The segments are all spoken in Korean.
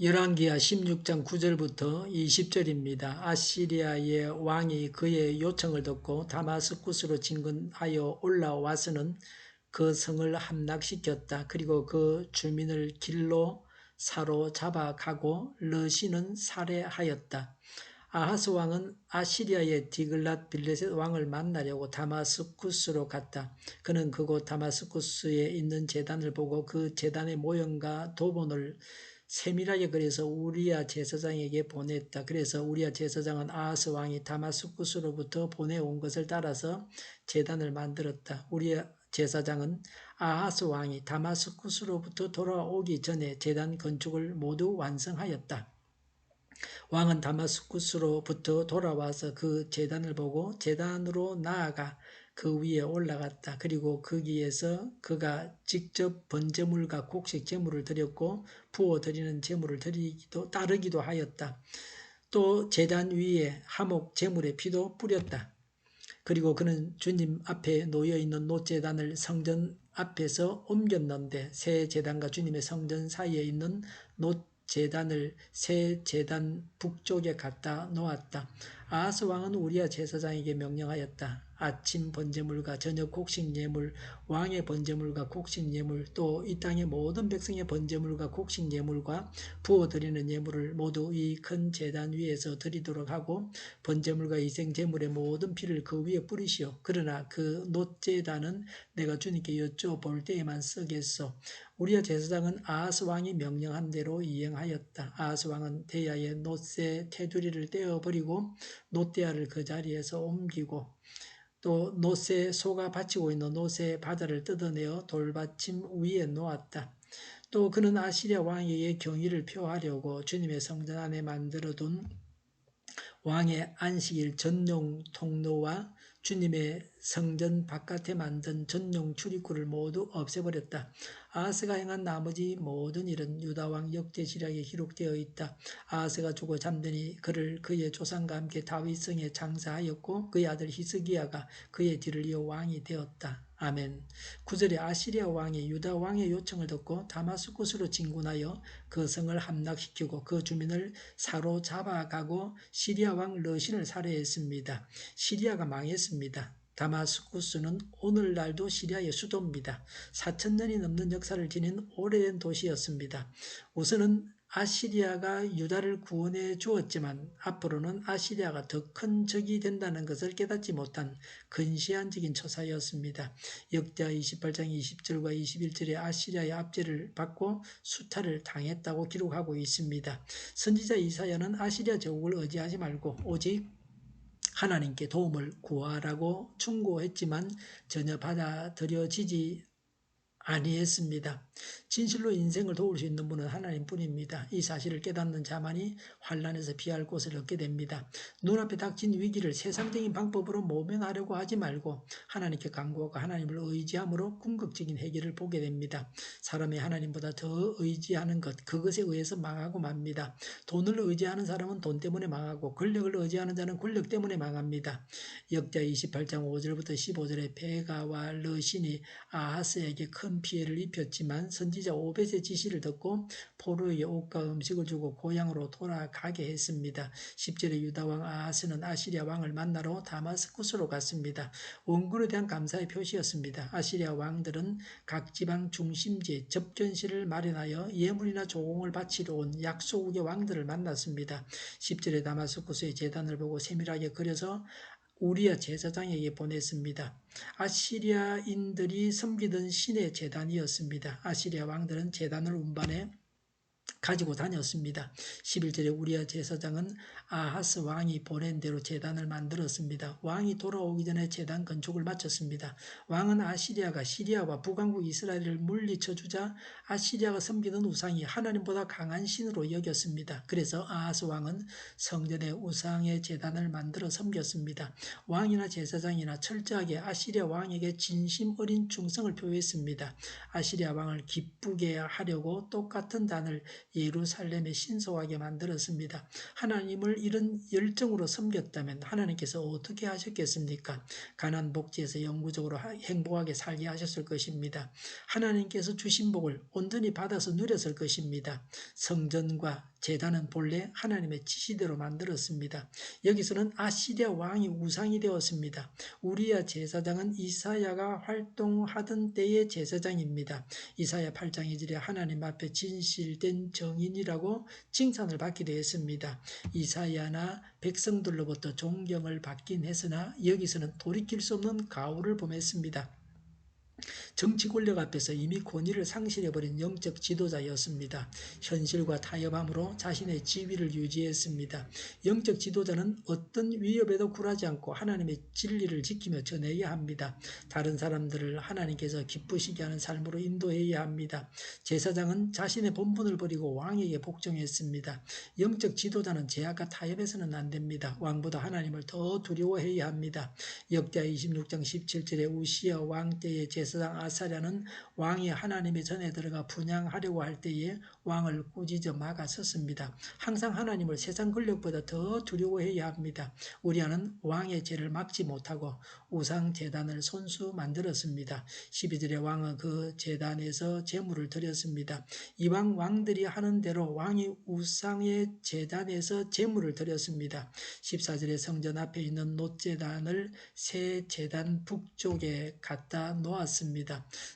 열왕기하 16장 9절부터 20절입니다. 아시리아의 왕이 그의 요청을 듣고 다마스쿠스로 진군하여 올라와서는 그 성을 함락시켰다. 그리고 그 주민을 길로 사로잡아 가고 러시는 살해하였다. 아하스 왕은 아시리아의 디글랏 빌레셋 왕을 만나려고 다마스쿠스로 갔다. 그는 그곳 다마스쿠스에 있는 재단을 보고 그 재단의 모형과 도본을 세밀하게 그래서 우리아 제사장에게 보냈다. 그래서 우리아 제사장은 아하스 왕이 다마스쿠스로부터 보내온 것을 따라서 재단을 만들었다. 우리아 제사장은 아하스 왕이 다마스쿠스로부터 돌아오기 전에 재단 건축을 모두 완성하였다. 왕은 다마스쿠스로부터 돌아와서 그 재단을 보고 재단으로 나아가 그 위에 올라갔다. 그리고 거기에서 그가 직접 번제물과 곡식 제물을 드렸고 부어 드리는 제물을 드리기도 따르기도 하였다. 또 제단 위에 하목 제물의 피도 뿌렸다. 그리고 그는 주님 앞에 놓여 있는 노제단을 성전 앞에서 옮겼는데 새 제단과 주님의 성전 사이에 있는 노 제단을 새 제단 북쪽에 갖다 놓았다. 아하스 왕은 우리아 제사장에게 명령하였다. 아침 번제물과 저녁 곡식 예물, 왕의 번제물과 곡식 예물, 또 이 땅의 모든 백성의 번제물과 곡식 예물과 부어드리는 예물을 모두 이 큰 재단 위에서 드리도록 하고 번제물과 이생 제물의 모든 피를 그 위에 뿌리시오. 그러나 그 놋재단은 내가 주님께 여쭤볼 때에만 쓰겠소. 우리의 제사장은 아하스 왕이 명령한 대로 이행하였다. 아하스 왕은 대야의 놋새 테두리를 떼어버리고 놋대야를 그 자리에서 옮기고 또 노새 소가 받치고 있는 노새 바다를 뜯어내어 돌받침 위에 놓았다. 또 그는 아시리아 왕에게 경의를 표하려고 주님의 성전 안에 만들어둔 왕의 안식일 전용 통로와 주님의 성전 바깥에 만든 전용 출입구를 모두 없애버렸다. 아하스가 행한 나머지 모든 일은 유다왕 역대시락에 기록되어 있다. 아하스가 죽어 잠드니 그를 그의 조상과 함께 다윗성에 장사하였고 그의 아들 히스기야가 그의 뒤를 이어 왕이 되었다. 아멘. 구절에 아시리아 왕이 유다 왕의 요청을 듣고 다마스쿠스로 진군하여 그 성을 함락시키고 그 주민을 사로잡아가고 시리아 왕 러신을 살해했습니다. 시리아가 망했습니다. 다마스쿠스는 오늘날도 시리아의 수도입니다. 4천년이 넘는 역사를 지닌 오래된 도시였습니다. 우선은 아시리아가 유다를 구원해 주었지만 앞으로는 아시리아가 더 큰 적이 된다는 것을 깨닫지 못한 근시안적인 처사였습니다. 역대하 28장 20절과 21절에 아시리아의 압제를 받고 수탈을 당했다고 기록하고 있습니다. 선지자 이사야는 아시리아 제국을 의지하지 말고 오직 하나님께 도움을 구하라고 충고했지만 전혀 받아들여지지 아니했습니다. 진실로 인생을 도울 수 있는 분은 하나님뿐입니다. 이 사실을 깨닫는 자만이 환란에서 피할 곳을 얻게 됩니다. 눈앞에 닥친 위기를 세상적인 방법으로 모면하려고 하지 말고 하나님께 간구하고 하나님을 의지함으로 궁극적인 해결을 보게 됩니다. 사람이 하나님보다 더 의지하는 것, 그것에 의해서 망하고 맙니다. 돈을 의지하는 사람은 돈 때문에 망하고 권력을 의지하는 자는 권력 때문에 망합니다. 역자 28장 5절부터 15절에 베가와 러신이 아하스에게 큰 피해를 입혔지만 선지자 오벳의 지시를 듣고 포로에게 옷과 음식을 주고 고향으로 돌아가게 했습니다. 10절에 유다왕 아하스는 아시리아 왕을 만나러 다마스쿠스로 갔습니다. 원군에 대한 감사의 표시였습니다. 아시리아 왕들은 각 지방 중심지에 접전시를 마련하여 예물이나 조공을 바치러 온 약소국의 왕들을 만났습니다. 10절에 다마스쿠스의 재단을 보고 세밀하게 그려서 우리아 제사장에게 보냈습니다. 아시리아인들이 섬기던 신의 재단이었습니다. 아시리아 왕들은 재단을 운반해 가지고 다녔습니다. 11절에 우리아 제사장은 아하스 왕이 보낸 대로 재단을 만들었습니다. 왕이 돌아오기 전에 재단 건축을 마쳤습니다. 왕은 아시리아가 시리아와 북왕국 이스라엘을 물리쳐 주자 아시리아가 섬기던 우상이 하나님보다 강한 신으로 여겼습니다. 그래서 아하스 왕은 성전의 우상의 재단을 만들어 섬겼습니다. 왕이나 제사장이나 철저하게 아시리아 왕에게 진심 어린 충성을 표했습니다. 아시리아 왕을 기쁘게 하려고 똑같은 단을 예루살렘에 신소하게 만들었습니다. 하나님을 이런 열정으로 섬겼다면 하나님께서 어떻게 하셨겠습니까? 가난 복지에서 영구적으로 행복하게 살게 하셨을 것입니다. 하나님께서 주신 복을 온전히 받아서 누렸을 것입니다. 성전과 제단은 본래 하나님의 지시대로 만들었습니다. 여기서는 아시리아 왕이 우상이 되었습니다. 우리야 제사장은 이사야가 활동하던 때의 제사장입니다. 이사야 8장 2절에 하나님 앞에 진실된 정인이라고 칭찬을 받기도 했습니다. 이사야나 백성들로부터 존경을 받긴 했으나 여기서는 돌이킬 수 없는 가오를 범했습니다. 정치 권력 앞에서 이미 권위를 상실해버린 영적 지도자였습니다. 현실과 타협함으로 자신의 지위를 유지했습니다. 영적 지도자는 어떤 위협에도 굴하지 않고 하나님의 진리를 지키며 전해야 합니다. 다른 사람들을 하나님께서 기쁘시게 하는 삶으로 인도해야 합니다. 제사장은 자신의 본분을 버리고 왕에게 복종했습니다. 영적 지도자는 제약과 타협해서는 안 됩니다. 왕보다 하나님을 더 두려워해야 합니다. 역대 26장 17절에 우시아 왕 때의 제사 장 아사랴는 왕이 하나님의 전에 들어가 분양하려고 할 때에 왕을 꾸짖어 막아섰습니다. 항상 하나님을 세상 권력보다 더 두려워해야 합니다. 우리아는 왕의 죄를 막지 못하고 우상 재단을 손수 만들었습니다. 12절에 왕은 그 재단에서 제물을 드렸습니다. 이왕 왕들이 하는 대로 왕이 우상의 재단에서 제물을 드렸습니다. 14절에 성전 앞에 있는 놋재단을 새 재단 북쪽에 갖다 놓았습니다.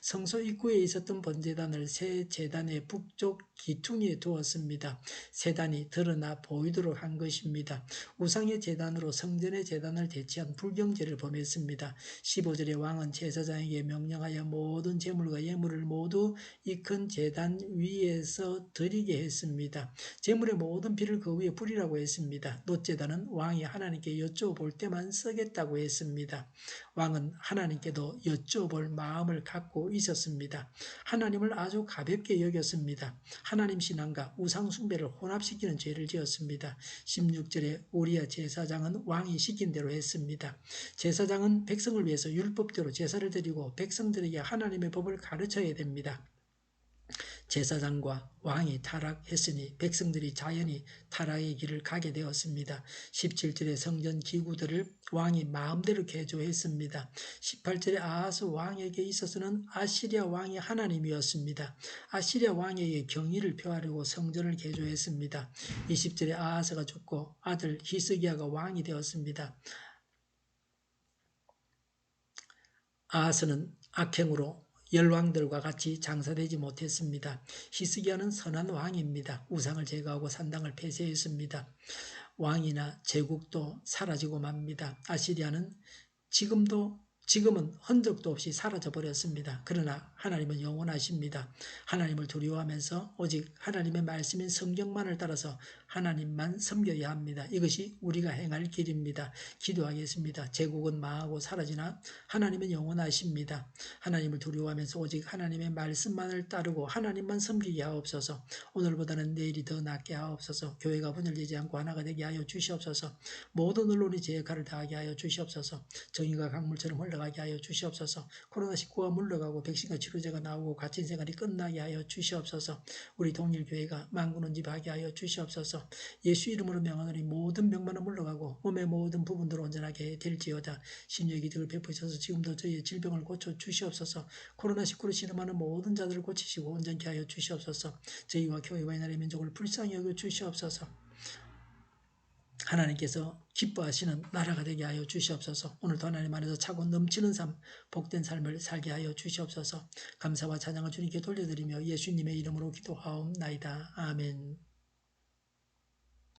성소 입구에 있었던 번제단을 새 재단의 북쪽 기퉁이에 두었습니다. 세단이 드러나 보이도록 한 것입니다. 우상의 재단으로 성전의 재단을 대체한 불경제를 범했습니다. 15절에 왕은 제사장에게 명령하여 모든 재물과 예물을 모두 이큰 재단 위에서 드리게 했습니다. 재물의 모든 비를 그 위에 뿌리라고 했습니다. 놋재단은 왕이 하나님께 여쭤볼 때만 쓰겠다고 했습니다. 왕은 하나님께도 여쭤볼 마음 을 갖고 있었습니다. 하나님을 아주 가볍게 여겼습니다. 하나님 신앙과 우상 숭배를 혼합시키는 죄를 지었습니다. 16절에 우리야 제사장은 왕이 시킨 대로 했습니다. 제사장은 백성을 위해서 율법대로 제사를 드리고 백성들에게 하나님의 법을 가르쳐야 됩니다. 제사장과 왕이 타락했으니 백성들이 자연히 타락의 길을 가게 되었습니다. 17절의 성전 기구들을 왕이 마음대로 개조했습니다. 18절에 아하스 왕에게 있어서는 아시리아 왕이 하나님이었습니다. 아시리아 왕에게 경의를 표하려고 성전을 개조했습니다. 20절에 아하스가 죽고 아들 히스기야가 왕이 되었습니다. 아하스는 악행으로 열왕들과 같이 장사되지 못했습니다. 히스기야는 선한 왕입니다. 우상을 제거하고 산당을 폐쇄했습니다. 왕이나 제국도 사라지고 맙니다. 아시리아는 지금도 지금은 흔적도 없이 사라져 버렸습니다. 그러나 하나님은 영원하십니다. 하나님을 두려워하면서 오직 하나님의 말씀인 성경만을 따라서 하나님만 섬겨야 합니다. 이것이 우리가 행할 길입니다. 기도하겠습니다. 제국은 망하고 사라지나 하나님은 영원하십니다. 하나님을 두려워하면서 오직 하나님의 말씀만을 따르고 하나님만 섬기게 하옵소서. 오늘보다는 내일이 더 낫게 하옵소서. 교회가 분열되지 않고 하나가 되게 하여 주시옵소서. 모든 언론이 제 역할을 다하게 하여 주시옵소서. 정의가 강물처럼 흘러 가게 하여 주시옵소서. 코로나19가 물러가고 백신과 치료제가 나오고 갇힌 생활이 끝나게 하여 주시옵소서. 우리 동일교회가 만군원집하게 하여 주시옵소서. 예수 이름으로 명하노니 모든 병만은 물러가고 몸의 모든 부분들 온전하게 될지어다. 신유의 기득을 베푸셔서 지금도 저희의 질병을 고쳐 주시옵소서. 코로나19로 신음하는 모든 자들을 고치시고 온전케 하여 주시옵소서. 저희와 교회와 이 나라의 민족을 불쌍히 여겨 주시옵소서. 하나님께서 기뻐하시는 나라가 되게 하여 주시옵소서. 오늘도 하나님 안에서 차고 넘치는 삶, 복된 삶을 살게 하여 주시옵소서. 감사와 찬양을 주님께 돌려드리며 예수님의 이름으로 기도하옵나이다. 아멘.